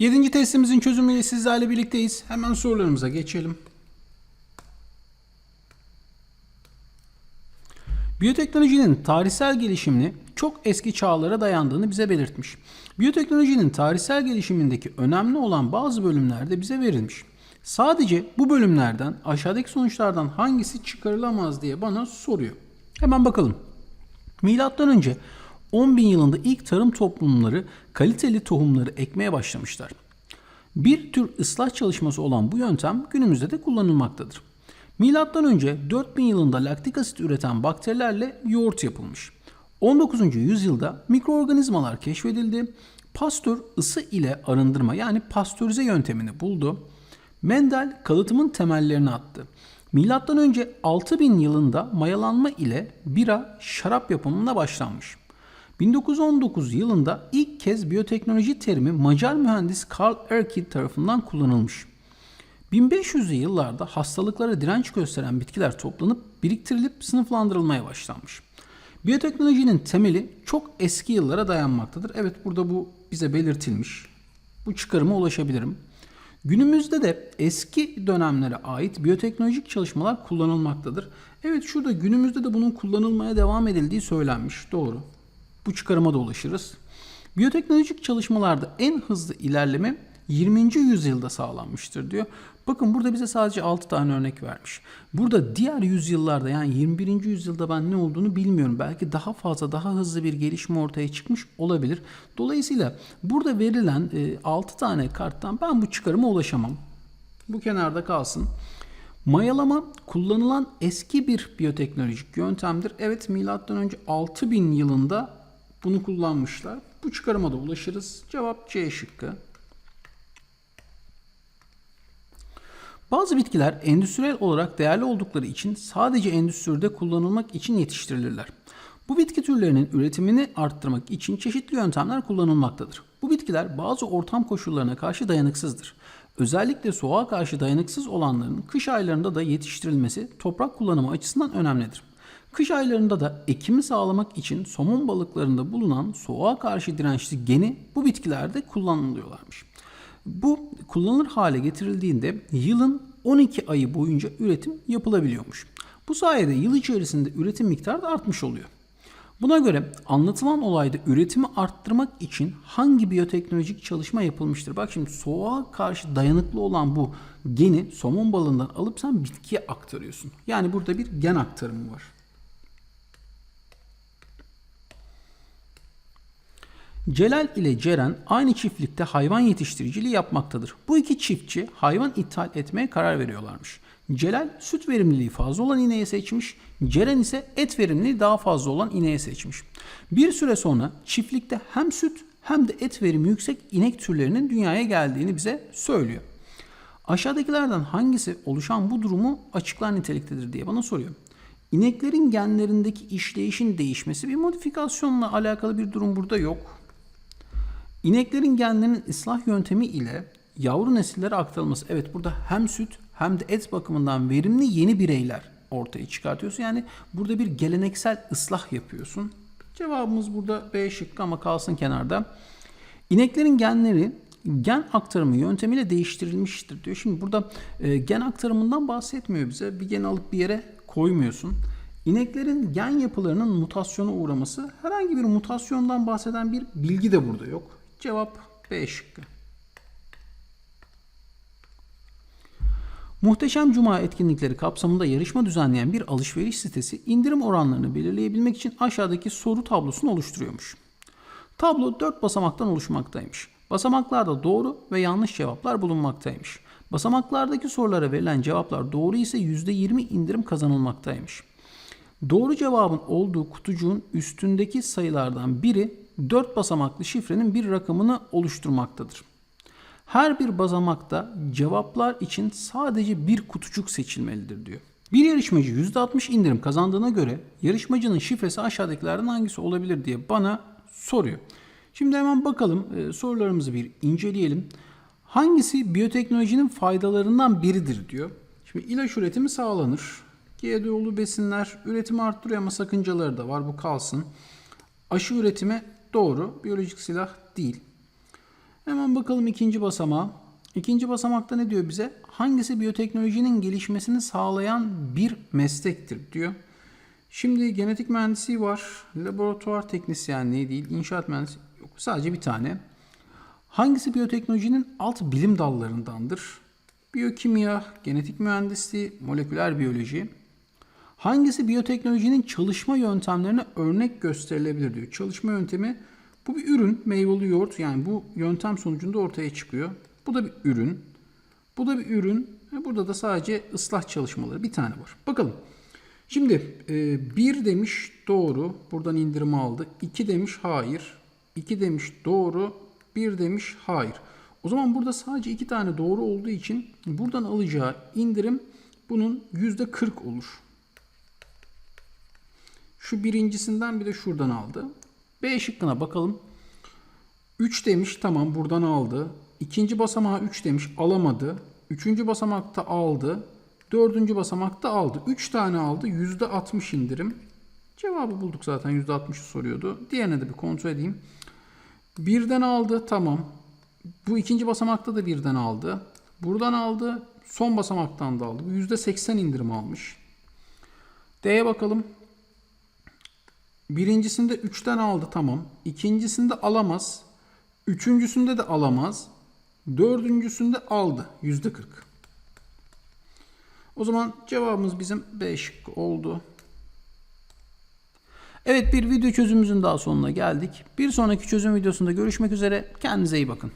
Yedinci testimizin çözümüyle sizlerle birlikteyiz. Hemen sorularımıza geçelim. Biyoteknolojinin tarihsel gelişimini çok eski çağlara dayandığını bize belirtmiş. Biyoteknolojinin tarihsel gelişimindeki önemli olan bazı bölümler de bize verilmiş. Sadece bu bölümlerden aşağıdaki sonuçlardan hangisi çıkarılamaz diye bana soruyor. Hemen bakalım. Milattan önce 10.000 yılında ilk tarım toplumları kaliteli tohumları ekmeye başlamışlar. Bir tür ıslah çalışması olan bu yöntem günümüzde de kullanılmaktadır. Milattan önce 4000 yılında laktik asit üreten bakterilerle yoğurt yapılmış. 19. yüzyılda mikroorganizmalar keşfedildi. Pastör ısı ile arındırma yani pastörize yöntemini buldu. Mendel kalıtımın temellerini attı. Milattan önce 6000 yılında mayalanma ile bira, şarap yapımına başlanmış. 1919 yılında ilk kez biyoteknoloji terimi Macar mühendis Karl Erkid tarafından kullanılmış. 1500'lü yıllarda hastalıklara direnç gösteren bitkiler toplanıp biriktirilip sınıflandırılmaya başlanmış. Biyoteknolojinin temeli çok eski yıllara dayanmaktadır. Evet burada bu bize belirtilmiş. Bu çıkarıma ulaşabilirim. Günümüzde de eski dönemlere ait biyoteknolojik çalışmalar kullanılmaktadır. Evet şurada günümüzde de bunun kullanılmaya devam edildiği söylenmiş. Doğru. Bu çıkarıma da ulaşırız. Biyoteknolojik çalışmalarda en hızlı ilerleme 20. yüzyılda sağlanmıştır diyor. Bakın burada bize sadece 6 tane örnek vermiş. Burada diğer yüzyıllarda yani 21. yüzyılda ben ne olduğunu bilmiyorum. Belki daha fazla daha hızlı bir gelişme ortaya çıkmış olabilir. Dolayısıyla burada verilen 6 tane karttan ben bu çıkarıma ulaşamam. Bu kenarda kalsın. Mayalama kullanılan eski bir biyoteknolojik yöntemdir. Evet milattan önce 6000 yılında bunu kullanmışlar. Bu çıkarıma da ulaşırız. Cevap C şıkkı. Bazı bitkiler endüstriyel olarak değerli oldukları için sadece endüstride kullanılmak için yetiştirilirler. Bu bitki türlerinin üretimini arttırmak için çeşitli yöntemler kullanılmaktadır. Bu bitkiler bazı ortam koşullarına karşı dayanıksızdır. Özellikle soğuğa karşı dayanıksız olanların kış aylarında da yetiştirilmesi toprak kullanımı açısından önemlidir. Kış aylarında da ekimi sağlamak için somon balıklarında bulunan soğuğa karşı dirençli geni bu bitkilerde kullanılıyorlarmış. Bu kullanılır hale getirildiğinde yılın 12 ayı boyunca üretim yapılabiliyormuş. Bu sayede yıl içerisinde üretim miktarı da artmış oluyor. Buna göre anlatılan olayda üretimi arttırmak için hangi biyoteknolojik çalışma yapılmıştır? Bak şimdi soğuğa karşı dayanıklı olan bu geni somon balığından alıp sen bitkiye aktarıyorsun. Yani burada bir gen aktarımı var. Celal ile Ceren aynı çiftlikte hayvan yetiştiriciliği yapmaktadır. Bu iki çiftçi hayvan ithal etmeye karar veriyorlarmış. Celal süt verimliliği fazla olan ineği seçmiş, Ceren ise et verimliliği daha fazla olan ineği seçmiş. Bir süre sonra çiftlikte hem süt hem de et verimi yüksek inek türlerinin dünyaya geldiğini bize söylüyor. Aşağıdakilerden hangisi oluşan bu durumu açıklar niteliktedir diye bana soruyor. İneklerin genlerindeki işleyişin değişmesi bir modifikasyonla alakalı bir durum burada yok. İneklerin genlerinin ıslah yöntemi ile yavru nesillere aktarılması. Evet burada hem süt hem de et bakımından verimli yeni bireyler ortaya çıkartıyorsun. Yani burada bir geleneksel ıslah yapıyorsun. Cevabımız burada B şıkkı ama kalsın kenarda. İneklerin genleri gen aktarımı yöntemiyle değiştirilmiştir diyor. Şimdi burada e, gen aktarımından bahsetmiyor bize. Bir gen alıp bir yere koymuyorsun. İneklerin gen yapılarının mutasyona uğraması herhangi bir mutasyondan bahseden bir bilgi de burada yok. Cevap B şıkkı. Muhteşem Cuma etkinlikleri kapsamında yarışma düzenleyen bir alışveriş sitesi indirim oranlarını belirleyebilmek için aşağıdaki soru tablosunu oluşturuyormuş. Tablo 4 basamaktan oluşmaktaymış. Basamaklarda doğru ve yanlış cevaplar bulunmaktaymış. Basamaklardaki sorulara verilen cevaplar doğru ise %20 indirim kazanılmaktaymış. Doğru cevabın olduğu kutucuğun üstündeki sayılardan biri 4 basamaklı şifrenin bir rakamını oluşturmaktadır. Her bir basamakta cevaplar için sadece bir kutucuk seçilmelidir diyor. Bir yarışmacı %60 indirim kazandığına göre yarışmacının şifresi aşağıdakilerden hangisi olabilir diye bana soruyor. Şimdi hemen bakalım e, sorularımızı bir inceleyelim. Hangisi biyoteknolojinin faydalarından biridir diyor. Şimdi ilaç üretimi sağlanır. GDO'lu besinler üretimi arttırıyor ama sakıncaları da var. Bu kalsın. Aşı üretimi doğru. Biyolojik silah değil. Hemen bakalım ikinci basamağa. İkinci basamakta ne diyor bize? Hangisi biyoteknolojinin gelişmesini sağlayan bir meslektir diyor. Şimdi genetik mühendisliği var. Laboratuvar teknisyenliği değil. inşaat mühendisliği yok. Sadece bir tane. Hangisi biyoteknolojinin alt bilim dallarındandır? Biyokimya, genetik mühendisliği, moleküler biyoloji. Hangisi biyoteknolojinin çalışma yöntemlerine örnek gösterilebilir diyor. Çalışma yöntemi bu bir ürün, meyveli yoğurt yani bu yöntem sonucunda ortaya çıkıyor. Bu da bir ürün. Bu da bir ürün. Burada da sadece ıslah çalışmaları bir tane var. Bakalım. Şimdi e, bir demiş doğru. Buradan indirimi aldı. 2 demiş hayır. 2 demiş doğru. 1 demiş hayır. O zaman burada sadece iki tane doğru olduğu için buradan alacağı indirim bunun %40 olur. Şu birincisinden bir de şuradan aldı. B şıkkına bakalım. 3 demiş tamam buradan aldı. İkinci basamağa 3 demiş alamadı. Üçüncü basamakta aldı. Dördüncü basamakta aldı. 3 tane aldı. %60 indirim. Cevabı bulduk zaten. %60'ı soruyordu. Diğerine de bir kontrol edeyim. Birden aldı tamam. Bu ikinci basamakta da birden aldı. Buradan aldı. Son basamaktan da aldı. Bu %80 indirim almış. D'ye bakalım. Birincisinde 3'ten aldı tamam. İkincisinde alamaz. Üçüncüsünde de alamaz. Dördüncüsünde aldı. Yüzde 40. O zaman cevabımız bizim B şıkkı oldu. Evet bir video çözümümüzün daha sonuna geldik. Bir sonraki çözüm videosunda görüşmek üzere. Kendinize iyi bakın.